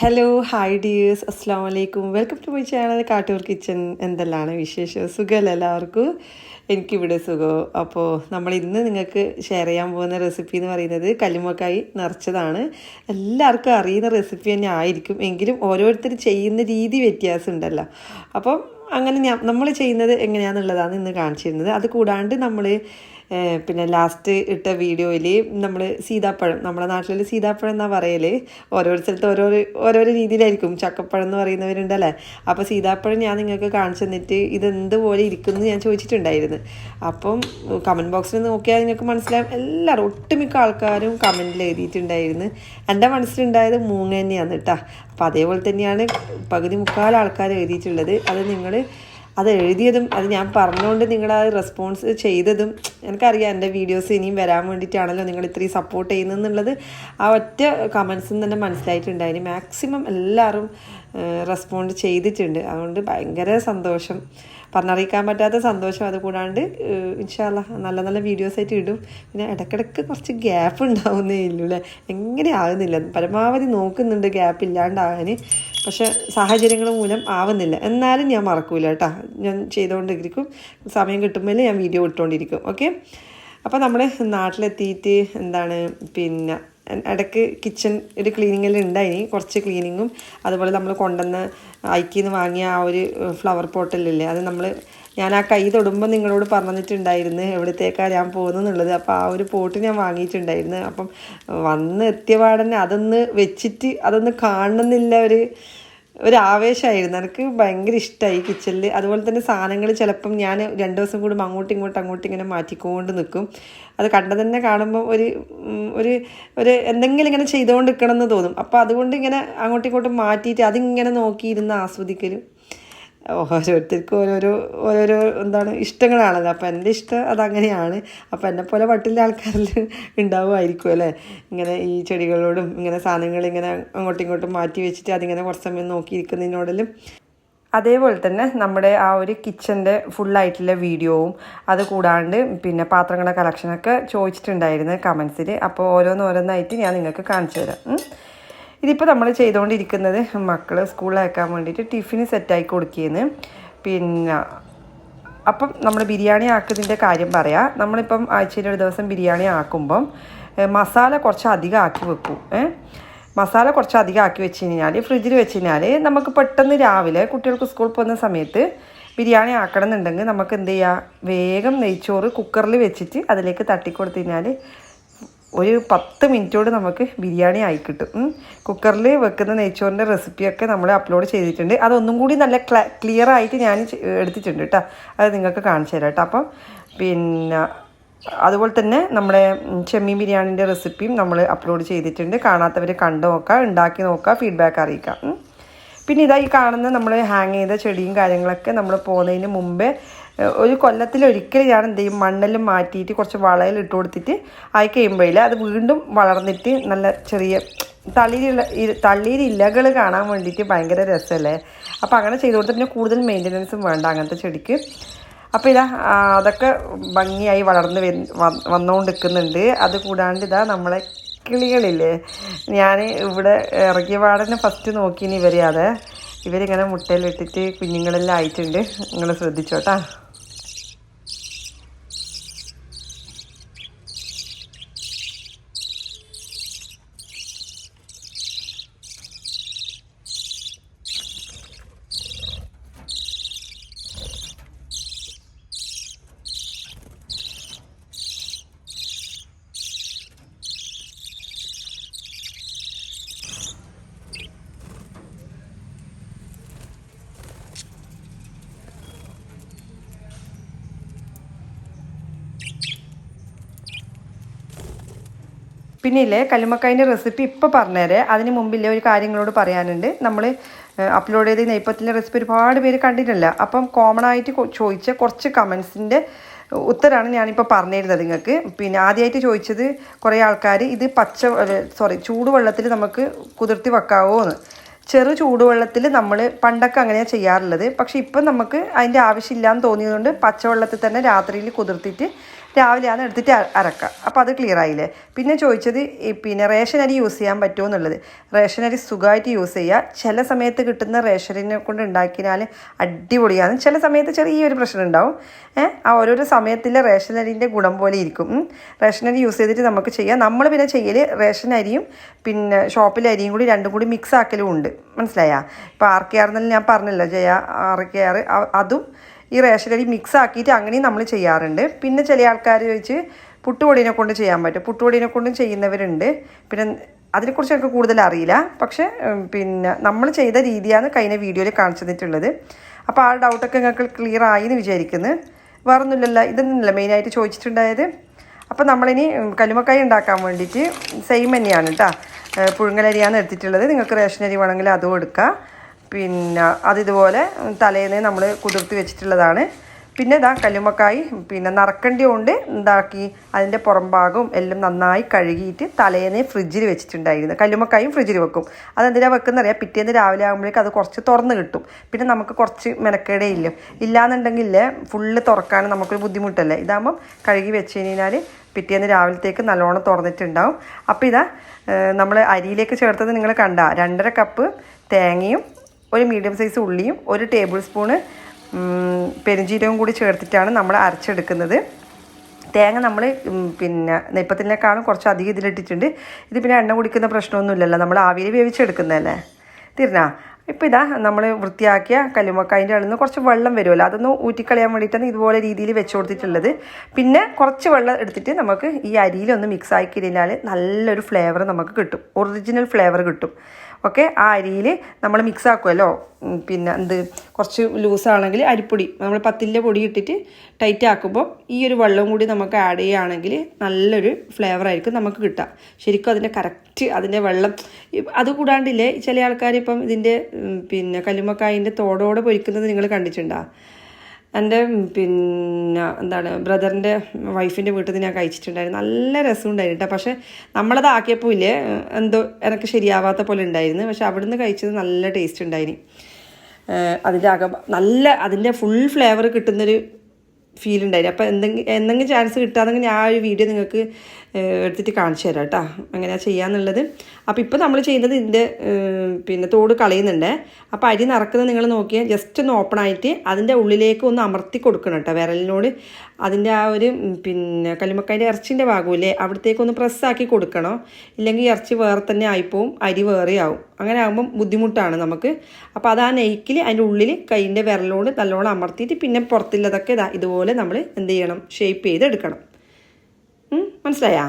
Hello hi dears അസ്സാം വലൈക്കും welcome to my channel Kattoor kitchen എന്തെല്ലാണ് വിശേഷം? സുഖമല്ല എല്ലാവർക്കും? എനിക്കിവിടെ സുഖം. അപ്പോൾ നമ്മൾ ഇന്ന് നിങ്ങൾക്ക് ഷെയർ ചെയ്യാൻ പോകുന്ന റെസിപ്പി എന്ന് പറയുന്നത് കല്ലുമക്കായി നിറച്ചതാണ്. എല്ലാവർക്കും അറിയുന്ന റെസിപ്പി തന്നെ ആയിരിക്കും. എങ്കിലും ഓരോരുത്തർ ചെയ്യുന്ന രീതി വ്യത്യാസം ഉണ്ടല്ലോ അപ്പം അങ്ങനെ ഞാൻ നമ്മൾ ചെയ്യുന്നത് എങ്ങനെയാണെന്നുള്ളതാണ് ഇന്ന് കാണിച്ചിരുന്നത്. അത് കൂടാണ്ട് നമ്മൾ പിന്നെ ലാസ്റ്റ് ഇട്ട വീഡിയോയിൽ നമ്മൾ സീതാപ്പഴം നമ്മുടെ നാട്ടിൽ സീതാപ്പഴം എന്നാ പറയൽ ഓരോരോ സ്ഥലത്ത് ഓരോ ഓരോരോ രീതിയിലായിരിക്കും. ചക്കപ്പഴം എന്ന് പറയുന്നവരുണ്ടല്ലേ? അപ്പോൾ സീതാപ്പഴം ഞാൻ നിങ്ങൾക്ക് കാണിച്ചു തന്നിട്ട് ഇതെന്തുപോലെ ഇരിക്കുന്നു ഞാൻ ചോദിച്ചിട്ടുണ്ടായിരുന്നു. അപ്പം കമന്റ് ബോക്സിൽ നോക്കിയാൽ നിങ്ങൾക്ക് മനസ്സിലാവും. എല്ലാവരും ഒട്ടുമിക്ക ആൾക്കാരും കമന്റിൽ എഴുതിയിട്ടുണ്ടായിരുന്നു. എന്റെ മനസ്സിലുണ്ടായത് മൂങ്ങ തന്നെയാണ് കേട്ടോ. അപ്പോൾ അതേപോലെ തന്നെയാണ് പകുതി മുക്കാൽ ആൾക്കാർ എഴുതിയിട്ടുള്ളത്. അത് നിങ്ങൾ അത് എഴുതിയതും അത് ഞാൻ പറഞ്ഞുകൊണ്ട് നിങ്ങൾ ആ റെസ്പോൺസ് ചെയ്തതും എനിക്കറിയാം എന്റെ വീഡിയോസ് ഇനിയും വരാൻ വേണ്ടിയിട്ടാണല്ലോ നിങ്ങൾ ഇത്രയും സപ്പോർട്ട് ചെയ്യുന്നതെന്നുള്ളത്. ആ ഒറ്റ കമൻസിൽ തന്നെ മനസ്സിലായിട്ടുണ്ടായിരുന്നു മാക്സിമം എല്ലാവരും റെസ്പോണ്ട് ചെയ്തിട്ടുണ്ട്. അതുകൊണ്ട് ഭയങ്കര സന്തോഷം. പറഞ്ഞറിയിക്കാൻ പറ്റാത്ത സന്തോഷം അത് കൂടാണ്ട് ഇൻഷാല്ല നല്ല നല്ല വീഡിയോസ് ആയിട്ട് ഇടും. പിന്നെ ഇടയ്ക്കിടയ്ക്ക് കുറച്ച് ഗ്യാപ്പ് ഉണ്ടാവുന്നേ ഇല്ലു അല്ലേ എങ്ങനെ ആകുന്നില്ല പരമാവധി നോക്കുന്നുണ്ട് ഗ്യാപ്പ് ഇല്ലാണ്ടാകാൻ പക്ഷെ സാഹചര്യങ്ങൾ മൂലം ആവുന്നില്ല. എന്നാലും ഞാൻ മറക്കൂല കേട്ടോ ഞാൻ ചെയ്തുകൊണ്ടിരിക്കും സമയം കിട്ടുമ്പോൾ ഞാൻ വീഡിയോ ഇട്ടുകൊണ്ടിരിക്കും ഓക്കെ അപ്പോൾ നമ്മൾ നാട്ടിലെത്തിയിട്ട് എന്താണ്? പിന്നെ ഇടയ്ക്ക് കിച്ചൺ ഒരു ക്ലീനിങ്ങിൽ ഉണ്ടായിനി കുറച്ച് ക്ലീനിങ്ങും അതുപോലെ നമ്മൾ കൊണ്ടുവന്ന് ഐക്കിന്ന് വാങ്ങിയ ആ ഒരു ഫ്ലവർ പോട്ടലില്ലേ അത് നമ്മൾ ഞാൻ ആ കൈ തൊടുമ്പോൾ നിങ്ങളോട് പറഞ്ഞിട്ടുണ്ടായിരുന്നു എവിടത്തേക്കാണ് ഞാൻ പോകുന്നതെന്നുള്ളത് അപ്പോൾ ആ ഒരു പോട്ട് ഞാൻ വാങ്ങിയിട്ടുണ്ടായിരുന്നു. അപ്പം വന്ന് എത്തിയ പാടന്നെ അതൊന്ന് വെച്ചിട്ട് അതൊന്ന് കാണുന്നില്ല ഒരു ഒരു ആവേശമായിരുന്നു. എനിക്ക് ഭയങ്കര ഇഷ്ടമായി കിച്ചണിൽ അതുപോലെ തന്നെ സാധനങ്ങൾ ചിലപ്പം ഞാൻ രണ്ട് ദിവസം കൂടുമ്പോൾ അങ്ങോട്ടും ഇങ്ങോട്ടും അങ്ങോട്ടും ഇങ്ങനെ മാറ്റിക്കൊണ്ട് നിൽക്കും. അത് കണ്ടു തന്നെ കാണുമ്പോൾ ഒരു ഒരു ഒരു എന്തെങ്കിലും ഇങ്ങനെ ചെയ്തുകൊണ്ട് നിൽക്കണം എന്ന് തോന്നും. അപ്പോൾ അതുകൊണ്ട് ഇങ്ങനെ അങ്ങോട്ടും ഇങ്ങോട്ടും മാറ്റിയിട്ട് അതിങ്ങനെ നോക്കിയിരുന്ന് ആസ്വദിക്കലും. ഓരോരുത്തർക്കും ഓരോരോ ഓരോരോ എന്താണ് ഇഷ്ടങ്ങളാണല്ലോ. അപ്പോൾ എന്റെ ഇഷ്ടം അതങ്ങനെയാണ്. അപ്പോൾ പോലെ പട്ടിന്റെ ആൾക്കാരിൽ ഉണ്ടാവുമായിരിക്കും അല്ലേ? ഇങ്ങനെ ഈ ചെടികളോടും ഇങ്ങനെ സാധനങ്ങൾ ഇങ്ങനെ അങ്ങോട്ടും ഇങ്ങോട്ടും മാറ്റി വെച്ചിട്ട് അതിങ്ങനെ കുറച്ച് സമയം നോക്കിയിരിക്കുന്നതിനോടലും. അതേപോലെ തന്നെ നമ്മുടെ ആ ഒരു കിച്ചന്റെ ഫുള്ളായിട്ടുള്ള വീഡിയോവും അത് കൂടാണ്ട് പിന്നെ പാത്രങ്ങളുടെ കളക്ഷനൊക്കെ ചോദിച്ചിട്ടുണ്ടായിരുന്നു കമൻസിൽ അപ്പോൾ ഓരോന്നോരോന്നായിട്ട് ഞാൻ നിങ്ങൾക്ക് കാണിച്ചു തരാം. ഇതിപ്പോൾ നമ്മൾ ചെയ്തുകൊണ്ടിരിക്കുന്നത് മക്കൾ സ്കൂളിലയക്കാൻ വേണ്ടിയിട്ട് ടിഫിന് സെറ്റായി കൊടുക്കുകയെന്ന് പിന്നെ അപ്പം നമ്മൾ ബിരിയാണി ആക്കുന്നതിന്റെ കാര്യം പറയാം. നമ്മളിപ്പം ആഴ്ചയിൽ ഒരു ദിവസം ബിരിയാണി ആക്കുമ്പം മസാല കുറച്ച് അധികം ആക്കി വെക്കും. മസാല കുറച്ച് അധികം ആക്കി വെച്ച് കഴിഞ്ഞാൽ ഫ്രിഡ്ജിൽ വെച്ച് കഴിഞ്ഞാൽ നമുക്ക് പെട്ടെന്ന് രാവിലെ കുട്ടികൾക്ക് സ്കൂളിൽ പോകുന്ന സമയത്ത് ബിരിയാണി ആക്കണം എന്നുണ്ടെങ്കിൽ നമുക്ക് എന്ത് ചെയ്യുക വേഗം നെയ്ച്ചോറ് കുക്കറിൽ വെച്ചിട്ട് അതിലേക്ക് തട്ടിക്കൊടുത്തു കഴിഞ്ഞാൽ ഒരു പത്ത് മിനിറ്റോട് നമുക്ക് ബിരിയാണി ആയി കിട്ടും. കുക്കറിൽ വെക്കുന്ന നെയ്ച്ചോറിന്റെ റെസിപ്പിയൊക്കെ നമ്മൾ അപ്ലോഡ് ചെയ്തിട്ടുണ്ട്. അതൊന്നും കൂടി നല്ല ക്ലിയർ ആയിട്ട് ഞാൻ എടുത്തിട്ടുണ്ട് കേട്ടോ അത് നിങ്ങൾക്ക് കാണിച്ചു തരാം കേട്ടോ അപ്പം പിന്നെ അതുപോലെ തന്നെ നമ്മുടെ ചെമ്മീൻ ബിരിയാണിന്റെ റെസിപ്പിയും നമ്മൾ അപ്ലോഡ് ചെയ്തിട്ടുണ്ട്. കാണാത്തവർ കണ്ടു നോക്കുക ഉണ്ടാക്കി നോക്കുക ഫീഡ്ബാക്ക് അറിയിക്കാം. പിന്നെ ഇതായി കാണുന്ന നമ്മൾ ഹാങ് ചെയ്ത ചെടിയും കാര്യങ്ങളൊക്കെ നമ്മൾ പോകുന്നതിന് മുമ്പേ ഒരു കൊല്ലത്തിൽ ഒരിക്കൽ ഞാൻ എന്ത് ചെയ്യും? മണ്ണിൽ മാറ്റിയിട്ട് കുറച്ച് വളയിൽ ഇട്ട് കൊടുത്തിട്ട് ആയി കഴിയുമ്പോഴില്ല അത് വീണ്ടും വളർന്നിട്ട് നല്ല ചെറിയ തളിരില തളിരി ഇലകൾ കാണാൻ വേണ്ടിയിട്ട് ഭയങ്കര രസമല്ലേ? അപ്പോൾ അങ്ങനെ ചെയ്ത് കൊടുത്ത് പിന്നെ കൂടുതൽ മെയിന്റനൻസും വേണ്ട അങ്ങനത്തെ ചെടിക്ക്. അപ്പോൾ ഇതാ അതൊക്കെ ഭംഗിയായി വളർന്ന് വന്നുകൊണ്ട് നിൽക്കുന്നുണ്ട് അത് കൂടാണ്ട് ഇതാ നമ്മളെ കിളികളില്ലേ? ഞാൻ ഇവിടെ ഇറങ്ങിയ പാടനെ ഫസ്റ്റ് നോക്കിയിന് ഇവരെ അതെ. ഇവരിങ്ങനെ മുട്ടയിലിട്ടിട്ട് കുഞ്ഞുങ്ങളെല്ലാം ആയിട്ടുണ്ട്. നിങ്ങൾ ശ്രദ്ധിച്ചോട്ടാ. പിന്നെ ഇല്ലേ കല്ലുമ്മക്കായന്റെ റെസിപ്പി ഇപ്പോൾ പറഞ്ഞുതരേ അതിന് മുമ്പില്ലേ ഒരു കാര്യങ്ങളോട് പറയാനുണ്ട്. നമ്മൾ അപ്ലോഡ് ചെയ്ത നെയ്പ്പത്തിന്റെ റെസിപ്പി ഒരുപാട് പേര് കണ്ടിട്ടില്ല. അപ്പം കോമൺ ആയിട്ട് ചോദിച്ച കുറച്ച് കമൻസിന്റെ ഉത്തരമാണ് ഞാനിപ്പോൾ പറഞ്ഞിരുന്നത് നിങ്ങൾക്ക് പിന്നെ ആദ്യമായിട്ട് ചോദിച്ചത് കുറേ ആൾക്കാർ ഇത് പച്ച സോറി ചൂടുവെള്ളത്തിൽ നമുക്ക് കുതിർത്തി വെക്കാവോ എന്ന് ചെറു ചൂടുവെള്ളത്തിൽ നമ്മൾ പണ്ടൊക്കെ അങ്ങനെയാണ് ചെയ്യാറുള്ളത്. പക്ഷേ ഇപ്പം നമുക്ക് അതിന്റെ ആവശ്യമില്ലാന്ന് തോന്നിയതുകൊണ്ട് പച്ചവെള്ളത്തിൽ തന്നെ രാത്രിയിൽ കുതിർത്തിട്ട് രാവിലെയാണ് എടുത്തിട്ട് അ- അരക്കുക. അപ്പോൾ അത് ക്ലിയർ ആയില്ലേ? പിന്നെ ചോദിച്ചത് പിന്നെ റേഷൻ അരി യൂസ് ചെയ്യാൻ പറ്റുമോ എന്നുള്ളത്. റേഷൻ അരി സുഖമായിട്ട് യൂസ് ചെയ്യുക. ചില സമയത്ത് കിട്ടുന്ന റേഷനിനെ കൊണ്ട് ഉണ്ടാക്കിയാൽ അടിപൊളിയാണ്. ചില സമയത്ത് ചെറിയൊരു പ്രശ്നം ഉണ്ടാവും. ആ ഓരോരോ സമയത്തിലെ റേഷൻ അരിന്റെ ഗുണം പോലെ ഇരിക്കും. റേഷൻ അരി യൂസ് ചെയ്തിട്ട് നമുക്ക് ചെയ്യാം. നമ്മൾ പിന്നെ ചെയ്യൽ റേഷൻ അരിയും പിന്നെ ഷോപ്പിലെ അരിയും കൂടി രണ്ടും കൂടി മിക്സ് ആക്കലും ഉണ്ട്. മനസ്സിലായാ? ഇപ്പോൾ ആർ കെ ആർ എന്നെല്ലാം ഞാൻ പറഞ്ഞല്ലോ ജയ ആർ കെ ആർ. അതും ഈ റേഷൻ അരി മിക്സ് ആക്കിയിട്ട് അങ്ങനെയും നമ്മൾ ചെയ്യാറുണ്ട്. പിന്നെ ചില ആൾക്കാർ വെച്ച് പുട്ടുപൊടിനെ കൊണ്ട് ചെയ്യാൻ പറ്റും. പുട്ടുപൊടിനെ കൊണ്ടും ചെയ്യുന്നവരുണ്ട്. പിന്നെ അതിനെക്കുറിച്ച് എനിക്ക് കൂടുതൽ അറിയില്ല. പക്ഷേ പിന്നെ നമ്മൾ ചെയ്ത രീതിയാണ് കഴിഞ്ഞ വീഡിയോയിൽ കാണിച്ചു തന്നിട്ടുള്ളത് അപ്പോൾ ആ ഡൗട്ടൊക്കെ നിങ്ങൾക്ക് ക്ലിയർ ആയി എന്ന് വിചാരിക്കുന്നു. വേറൊന്നുമില്ലല്ലോ. ഇതൊന്നുമില്ല മെയിനായിട്ട് ചോദിച്ചിട്ടുണ്ടായത്. അപ്പോൾ നമ്മളിനി കല്ലുമക്കായ ഉണ്ടാക്കാൻ വേണ്ടിയിട്ട് സെയിം തന്നെയാണ് കേട്ടോ പുഴുങ്ങലരിയാണ് എടുത്തിട്ടുള്ളത്. നിങ്ങൾക്ക് റേഷൻ അരി വേണമെങ്കിൽ അതും എടുക്കാം. പിന്നെ അതിതുപോലെ തലേന്ന് നമ്മൾ കുതിർത്തി വെച്ചിട്ടുള്ളതാണ്. പിന്നെ ഇതാ കല്ലുമ്മക്കായി പിന്നെ നറക്കണ്ടി കൊണ്ട് എന്താക്കി അതിന്റെ പുറം ഭാഗവും എല്ലാം നന്നായി കഴുകിയിട്ട് തലേന്ന് ഫ്രിഡ്ജിൽ വെച്ചിട്ടുണ്ടായിരുന്നു. കല്ലുമ്മക്കായും ഫ്രിഡ്ജിൽ വെക്കും. അതെന്തിനാ വെക്കുന്നറിയാം? പിറ്റേന്ന് രാവിലെ ആകുമ്പോഴേക്കും അത് കുറച്ച് തുറന്ന് കിട്ടും. പിന്നെ നമുക്ക് കുറച്ച് മെനക്കേടേ ഇല്ല. ഇല്ലാന്നുണ്ടെങ്കിൽ ഫുള്ള് തുറക്കാൻ നമുക്കൊരു ബുദ്ധിമുട്ടല്ലേ? ഇതാകുമ്പം കഴുകി വെച്ച് കഴിഞ്ഞാൽ പിറ്റേന്ന് രാവിലത്തേക്ക് നല്ലോണം തുറന്നിട്ടുണ്ടാവും. അപ്പോൾ ഇതാ നമ്മൾ അരിയിലേക്ക് ചേർത്തത് നിങ്ങൾ കണ്ട? രണ്ടര കപ്പ് തേങ്ങയും ഒരു മീഡിയം സൈസ് ഉള്ളിയും ഒരു ടേബിൾ സ്പൂണ് പെരുംജീരവും കൂടി ചേർത്തിട്ടാണ് നമ്മൾ അരച്ചെടുക്കുന്നത്. തേങ്ങ നമ്മൾ പിന്നെ നെയ്പ്പത്തിനേക്കാളും കുറച്ച് അധികം ഇതിലിട്ടിട്ടുണ്ട്. ഇത് പിന്നെ എണ്ണ കുടിക്കുന്ന പ്രശ്നമൊന്നുമില്ലല്ലോ നമ്മൾ ആവിയിൽ വേവിച്ചെടുക്കുന്നതല്ലേ? തീർന്നാ? ഇപ്പോൾ ഇതാ നമ്മൾ വൃത്തിയാക്കിയ കല്ലുമക്കായന്റെ അളന്ന് കുറച്ച് വെള്ളം വരുമല്ലോ അതൊന്ന് ഊറ്റിക്കളയാൻ വേണ്ടിയിട്ടാണ് ഇതുപോലെ രീതിയിൽ വെച്ച് കൊടുത്തിട്ടുള്ളത്. പിന്നെ കുറച്ച് വെള്ളം എടുത്തിട്ട് നമുക്ക് ഈ അരിയിലൊന്ന് മിക്സ് ആക്കി കഴിഞ്ഞാൽ നല്ലൊരു ഫ്ലേവർ നമുക്ക് കിട്ടും ഒറിജിനൽ ഫ്ലേവർ കിട്ടും. ഓക്കെ ആ അരിയിൽ നമ്മൾ മിക്സ് ആക്കുമല്ലോ പിന്നെ എന്ത് കുറച്ച് ലൂസാണെങ്കിൽ അരിപ്പൊടി നമ്മൾ പത്തിന്റെ പൊടി ഇട്ടിട്ട് ടൈറ്റ് ആക്കുമ്പോൾ ഈ ഒരു വെള്ളം കൂടി നമുക്ക് ആഡ് ചെയ്യുകയാണെങ്കിൽ നല്ലൊരു ഫ്ലേവർ ആയിരിക്കും നമുക്ക് കിട്ടുക. ശരിക്കും അതിന്റെ കറക്റ്റ് അതിന്റെ വെള്ളം അത് കൂടാണ്ടില്ലേ ചില ആൾക്കാർ ഇപ്പം ഇതിന്റെ പിന്നെ കല്ലുമ്മക്കായന്റെ തോടോടെ പൊരിക്കുന്നത് നിങ്ങൾ കണ്ടിട്ടുണ്ടോ? എന്റെ പിന്നെ എന്താണ് ബ്രദറിന്റെ വൈഫിന്റെ വീട്ടിൽ നിന്ന് ഞാൻ കഴിച്ചിട്ടുണ്ടായിരുന്നു. നല്ല രസമുണ്ടായിരുന്നു കേട്ടോ പക്ഷേ നമ്മളത് ആക്കിയപ്പോൾ ഇല്ലേ എന്തോ എനിക്ക് ശരിയാവാത്ത പോലെ ഉണ്ടായിരുന്നു. പക്ഷെ അവിടുന്ന് കഴിച്ചത് നല്ല ടേസ്റ്റ് ഉണ്ടായിരുന്നു അതിന്റെ അക നല്ല അതിന്റെ ഫുൾ ഫ്ലേവർ കിട്ടുന്നൊരു ഫീൽ ഉണ്ടായിരുന്നു അപ്പോൾ എന്തെങ്കിലും എന്തെങ്കിലും ചാൻസ് കിട്ടാന്നെങ്കിൽ ഞാൻ ആ ഒരു വീഡിയോ നിങ്ങൾക്ക് എടുത്തിട്ട് കാണിച്ചു തരാം കേട്ടോ എങ്ങനെയാണ് ചെയ്യാന്നുള്ളത്. അപ്പോൾ ഇപ്പോൾ നമ്മൾ ചെയ്യുന്നത് ഇതിന്റെ പിന്നെ തോട് കളയുന്നുണ്ട്. അപ്പോൾ അരി നിറക്കുന്നത് നിങ്ങൾ നോക്കിയാൽ ജസ്റ്റ് ഒന്ന് ഓപ്പൺ ആയിട്ട് അതിന്റെ ഉള്ളിലേക്ക് ഒന്ന് അമർത്തി കൊടുക്കണം കേട്ടോ വിരലിനോട് അതിന്റെ ആ ഒരു പിന്നെ കല്ലുമക്കായന്റെ ഇറച്ചിന്റെ ഭാഗമില്ലേ അവിടത്തേക്ക് ഒന്ന് പ്രസ്സാക്കി കൊടുക്കണം. ഇല്ലെങ്കിൽ ഇറച്ചി വേറെ തന്നെ ആയിപ്പോവും അരി വേറെ ആവും. അങ്ങനെ ആകുമ്പം ബുദ്ധിമുട്ടാണ് നമുക്ക്. അപ്പോൾ അത് ആ നെയ്ക്കിൽ അതിന്റെ ഉള്ളിൽ കൈയിന്റെ വിരലോട് നല്ലോണം അമർത്തിയിട്ട് പിന്നെ പുറത്തുള്ളതൊക്കെ ഇതാ ഇതുപോലെ നമ്മൾ എന്ത് ചെയ്യണം ഷേപ്പ് ചെയ്ത് എടുക്കണം ഉം, മനസ്സിലായാ?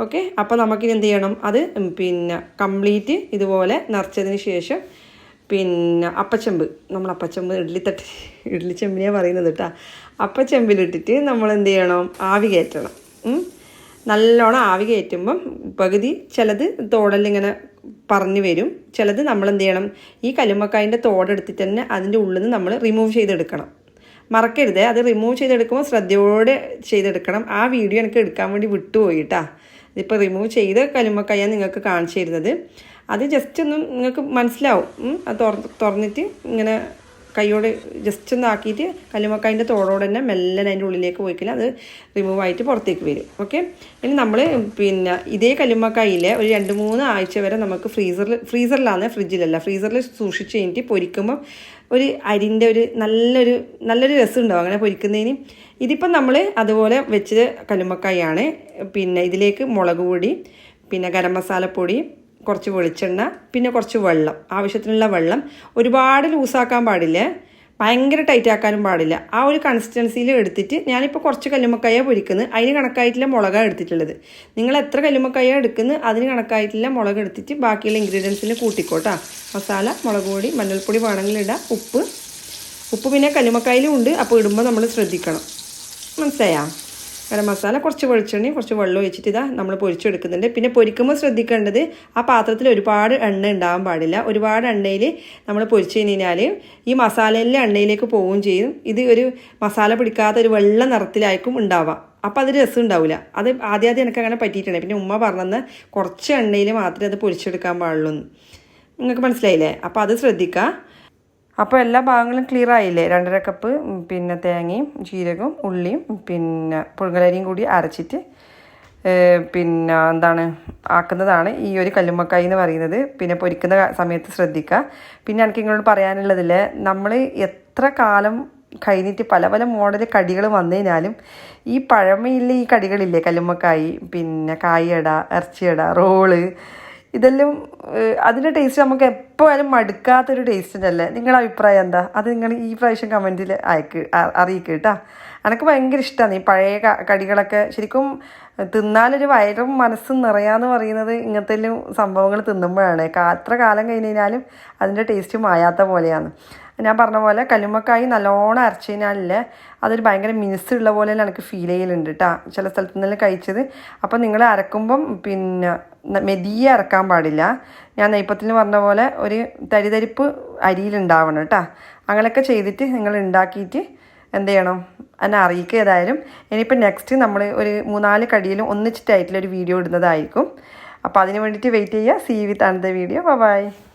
ഓക്കെ അപ്പോൾ നമുക്കിനി എന്ത് ചെയ്യണം? അത് പിന്നെ കംപ്ലീറ്റ് ഇതുപോലെ നിറച്ചതിന് ശേഷം പിന്നെ അപ്പച്ചെമ്പ്. നമ്മൾ അപ്പച്ചെമ്പ് ഇഡ്ഡലി തട്ടി ഇഡ്ഡലി ചെമ്പിനെയാണ് പറയുന്നത് കേട്ടോ. അപ്പച്ചെമ്പിലിട്ടിട്ട് നമ്മൾ എന്ത് ചെയ്യണം? ആവി കയറ്റണം. നല്ലോണം ആവി കയറ്റുമ്പം പകുതി ചിലത് തോടലിങ്ങനെ പറഞ്ഞു വരും. ചിലത് നമ്മൾ എന്ത് ചെയ്യണം? ഈ കല്ലുമ്മക്കായന്റെ തോടെടുത്തിട്ട് തന്നെ അതിന്റെ ഉള്ളിൽ നിന്ന് നമ്മൾ റിമൂവ് ചെയ്തെടുക്കണം. മറക്കരുത്. അത് റിമൂവ് ചെയ്തെടുക്കുമ്പോൾ ശ്രദ്ധയോടെ ചെയ്തെടുക്കണം. ആ വീഡിയോ എനിക്ക് എടുക്കാൻ വേണ്ടി വിട്ടുപോയി കേട്ടാ ഇതിപ്പോൾ റിമൂവ് ചെയ്ത് കലുമ്പക്കയ്യാൻ നിങ്ങൾക്ക് കാണിച്ചു തരുന്നത്. അത് ജസ്റ്റ് ഒന്നും നിങ്ങൾക്ക് മനസ്സിലാവും. അത് തുറ തുറന്നിട്ട് ഇങ്ങനെ കൈയോട് ജസ്റ്റ് ഒന്ന് ആക്കിയിട്ട് കല്ലുമക്കായന്റെ തോടോടെ തന്നെ മെല്ലെ അതിന്റെ ഉള്ളിലേക്ക് പോയിക്കില്ല അത് റിമൂവ് ആയിട്ട് പുറത്തേക്ക് വരും. ഓക്കെ ഇനി നമ്മൾ പിന്നെ ഇതേ കല്ലുമക്കായിൽ ഒരു രണ്ട് മൂന്ന് ആഴ്ച വരെ നമുക്ക് ഫ്രീസറിൽ ഫ്രീസറിലാണ് ഫ്രിഡ്ജിലല്ല ഫ്രീസറിൽ സൂക്ഷിച്ച് കഴിഞ്ഞിട്ട് പൊരിക്കുമ്പോൾ ഒരു അരിന്റെ ഒരു നല്ലൊരു നല്ലൊരു രസം ഉണ്ടാവും അങ്ങനെ പൊരിക്കുന്നതിന്. ഇതിപ്പം നമ്മൾ അതുപോലെ വെച്ചത് കല്ലുമ്മക്കായാണ്. പിന്നെ ഇതിലേക്ക് മുളക് പൊടി പിന്നെ ഗരം മസാലപ്പൊടി കുറച്ച് വെളിച്ചെണ്ണ പിന്നെ കുറച്ച് വെള്ളം ആവശ്യത്തിനുള്ള വെള്ളം. ഒരുപാട് ലൂസാക്കാൻ പാടില്ല. ഭയങ്കര ടൈറ്റ് ആക്കാനും പാടില്ല. ആ ഒരു കൺസിസ്റ്റൻസിയിൽ എടുത്തിട്ട് ഞാനിപ്പോൾ കുറച്ച് കല്ലുമക്കായ പൊരിക്കുന്നത് അതിന് കണക്കായിട്ടുള്ള മുളകാണ് എടുത്തിട്ടുള്ളത്. നിങ്ങൾ എത്ര കല്ലുമക്കായ എടുക്കുന്നത് അതിന് കണക്കായിട്ടുള്ള മുളക് എടുത്തിട്ട് ബാക്കിയുള്ള ഇൻഗ്രീഡിയൻസിൽ കൂട്ടിക്കോട്ടാ. മസാല മുളക് പൊടി മഞ്ഞൾപ്പൊടി വേണമെങ്കിൽ ഇടാം. ഉപ്പ്. ഉപ്പ് പിന്നെ കല്ലുമ്മക്കായിലും ഉണ്ട്. അപ്പോൾ ഇടുമ്പോൾ നമ്മൾ ശ്രദ്ധിക്കണം. മനസ്സിലായാ? ഗരം മസാല കുറച്ച് വെളിച്ചെണ്ണയും കുറച്ച് വെള്ളം ഒഴിച്ചിട്ട് ഇതാ നമ്മൾ പൊരിച്ചെടുക്കുന്നുണ്ട്. പിന്നെ പൊരിക്കുമ്പോൾ ശ്രദ്ധിക്കേണ്ടത് ആ പാത്രത്തിൽ ഒരുപാട് എണ്ണ ഉണ്ടാകാൻ പാടില്ല. ഒരുപാട് എണ്ണയിൽ നമ്മൾ പൊരിച്ചു കഴിഞ്ഞാൽ ഈ മസാലയിലെ എണ്ണയിലേക്ക് പോവുകയും ചെയ്യും. ഇത് ഒരു മസാല പിടിക്കാത്ത ഒരു വെള്ള നിറത്തിലായിരിക്കും ഉണ്ടാവാം അപ്പോൾ അത് രസം ഉണ്ടാവില്ല. അത് ആദ്യം ആദ്യം എനിക്ക് അങ്ങനെ പറ്റിയിട്ടുണ്ട്. പിന്നെ ഉമ്മ പറഞ്ഞെന്ന് കുറച്ച് എണ്ണയിൽ മാത്രമേ അത് പൊരിച്ചെടുക്കാൻ പാടുള്ളൂ നിങ്ങൾക്ക് മനസ്സിലായില്ലേ? അപ്പോൾ അത് ശ്രദ്ധിക്കുക. അപ്പോൾ എല്ലാ ഭാഗങ്ങളും ക്ലിയർ ആയില്ലേ? രണ്ടര കപ്പ് പിന്നെ തേങ്ങയും ജീരകവും ഉള്ളിയും പിന്നെ പുഴുങ്ങലരിയും കൂടി അരച്ചിട്ട് പിന്നെ എന്താണ് ആക്കുന്നതാണ് ഈ ഒരു കല്ലുമ്മക്കായി എന്ന് പറയുന്നത്. പിന്നെ പൊരിക്കുന്ന സമയത്ത് ശ്രദ്ധിക്കുക. പിന്നെ എനിക്ക് ഇങ്ങോട്ട് പറയാനുള്ളതിൽ നമ്മൾ എത്ര കാലം കഴിഞ്ഞിട്ട് പല പല മോഡൽ കടികൾ വന്നുകഴിഞ്ഞാലും ഈ പഴമയിൽ ഈ കടികളില്ലേ കല്ലുമ്മക്കായി പിന്നെ കായട ഇറച്ചിയട റോൾ ഇതെല്ലാം അതിന്റെ ടേസ്റ്റ് നമുക്ക് എപ്പോഴും മടുക്കാത്തൊരു ടേസ്റ്റ് അല്ലേ? നിങ്ങളുടെ അഭിപ്രായം എന്താ? അത് നിങ്ങൾ ഈ പ്രാവശ്യം കമന്റിൽ അയക്ക് അറിയിക്കുക കേട്ടോ എനിക്ക് ഭയങ്കര ഇഷ്ടമാണ് ഈ പഴയ കടികളൊക്കെ ശരിക്കും തിന്നാലൊരു വയറും മനസ്സും നിറയാന്ന് പറയുന്നത് ഇങ്ങനത്തെ സംഭവങ്ങൾ തിന്നുമ്പോഴാണ്. അത്ര കാലം കഴിഞ്ഞ് കഴിഞ്ഞാലും അതിന്റെ ടേസ്റ്റ് മായാത്ത പോലെയാണ്. ഞാൻ പറഞ്ഞ പോലെ കല്ലുമ്മക്കായി നല്ലോണം അരച്ചു കഴിഞ്ഞാലില്ലേ അതൊരു ഭയങ്കര മിനുസുള്ള പോലെ എനിക്ക് ഫീൽ ചെയ്യലുണ്ട് കേട്ടോ ചില സ്ഥലത്ത് നിന്നെല്ലാം കഴിച്ചത്. അപ്പോൾ നിങ്ങൾ അരക്കുമ്പം പിന്നെ മെതിയെ ഇറക്കാൻ പാടില്ല. ഞാൻ നെയ്പ്പത്തിൽ പറഞ്ഞ പോലെ ഒരു തരിതരിപ്പ് അരിയിലുണ്ടാവണം കേട്ടോ. അങ്ങനെയൊക്കെ ചെയ്തിട്ട് നിങ്ങൾ ഉണ്ടാക്കിയിട്ട് എന്ത് ചെയ്യണം? എന്നെ അറിയിക്കുക ഏതായാലും. ഇനിയിപ്പോൾ നെക്സ്റ്റ് നമ്മൾ ഒരു മൂന്നാൽ കടിയിലും ഒന്നിച്ചിട്ടായിട്ടുള്ള ഒരു വീഡിയോ ഇടുന്നതായിരിക്കും. അപ്പോൾ അതിന് വേണ്ടിയിട്ട് വെയിറ്റ് ചെയ്യുക. See with another video bye